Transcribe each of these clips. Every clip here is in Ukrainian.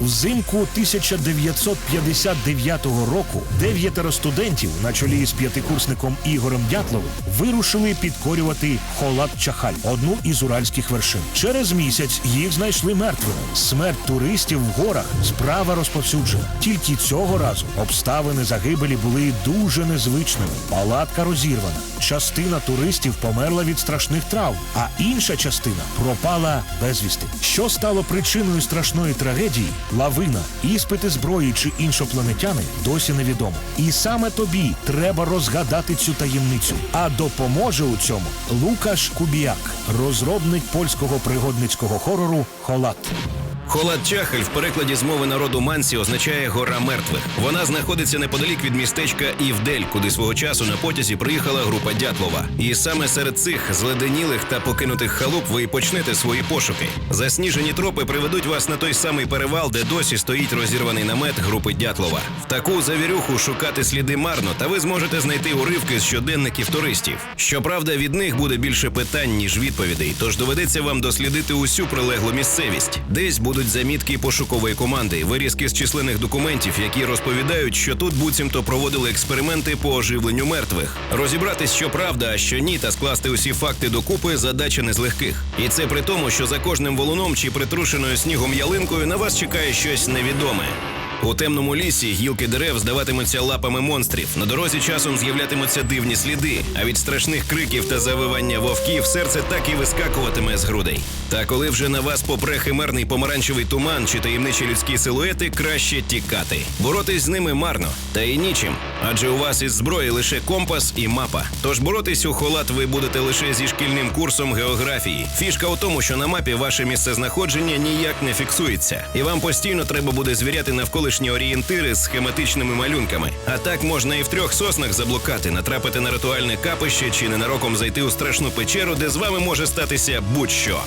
Взимку 1959 року дев'ятеро студентів на чолі з п'ятикурсником Ігорем Дятловим вирушили підкорювати Холат Чахаль, одну із уральських вершин. Через місяць їх знайшли мертвими. Смерть туристів в горах справа розповсюджена. Тільки цього разу обставини загибелі були дуже незвичними. Палатка розірвана. Частина туристів померла від страшних травм, а інша частина пропала безвісти. Що стало причиною страшної трагедії? Лавина, іспити зброї чи іншопланетяни досі невідомо. І саме тобі треба розгадати цю таємницю. А допоможе у цьому Лукаш Кубіяк, розробник польського пригодницького хорору Холат. Холад Чахаль в перекладі з мови народу Мансі означає гора мертвих. Вона знаходиться неподалік від містечка Івдель, куди свого часу на потязі приїхала група Дятлова. І саме серед цих зледенілих та покинутих халуп ви і почнете свої пошуки. Засніжені тропи приведуть вас на той самий перевал, де досі стоїть розірваний намет групи Дятлова. В таку завірюху шукати сліди марно, та ви зможете знайти уривки з щоденників туристів. Щоправда, від них буде більше питань, ніж відповідей, тож доведеться вам дослідити усю прилеглу місцевість. Десь будуть замітки пошукової команди, вирізки з численних документів, які розповідають, що тут буцімто проводили експерименти по оживленню мертвих. Розібратись, що правда, а що ні, та скласти усі факти докупи задача не з легких. І це при тому, що за кожним волуном чи притрушеною снігом ялинкою на вас чекає щось невідоме. У темному лісі гілки дерев здаватимуться лапами монстрів. На дорозі часом з'являтимуться дивні сліди, а від страшних криків та завивання вовків серце так і вискакуватиме з грудей. Та коли вже на вас попре химерний помаранчевий туман чи таємничі людські силуети, краще тікати. Боротись з ними марно, та й нічим. Адже у вас із зброї лише компас і мапа. Тож боротись у холат ви будете лише зі шкільним курсом географії. Фішка у тому, що на мапі ваше місце знаходження ніяк не фіксується, і вам постійно треба буде звіряти навколишні орієнтири з схематичними малюнками. А так можна і в трьох соснах заблукати, натрапити на ритуальне капище чи ненароком зайти у страшну печеру, де з вами може статися будь-що.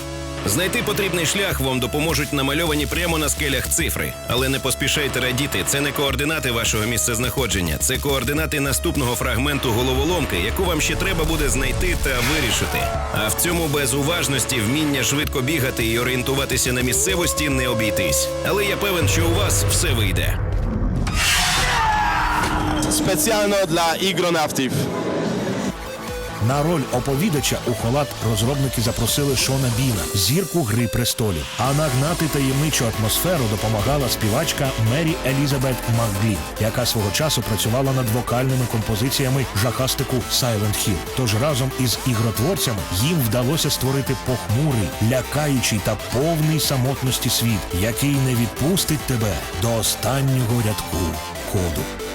Знайти потрібний шлях вам допоможуть намальовані прямо на скелях цифри, але не поспішайте радіти. Це не координати вашого місцезнаходження, це координати наступного фрагменту головоломки, яку вам ще треба буде знайти та вирішити. А в цьому без уважності вміння швидко бігати і орієнтуватися на місцевості не обійтись. Але я певен, що у вас все вийде. specjalno dla ігронавтів. На роль оповідача у холат розробники запросили Шона Біна, зірку Гри престолів. А нагнати таємничу атмосферу допомагала співачка Мері Елізабет Макглін, яка свого часу працювала над вокальними композиціями жахастику Silent Hill. Тож разом із ігротворцями їм вдалося створити похмурий, лякаючий та повний самотності світ, який не відпустить тебе до останнього рядку коду.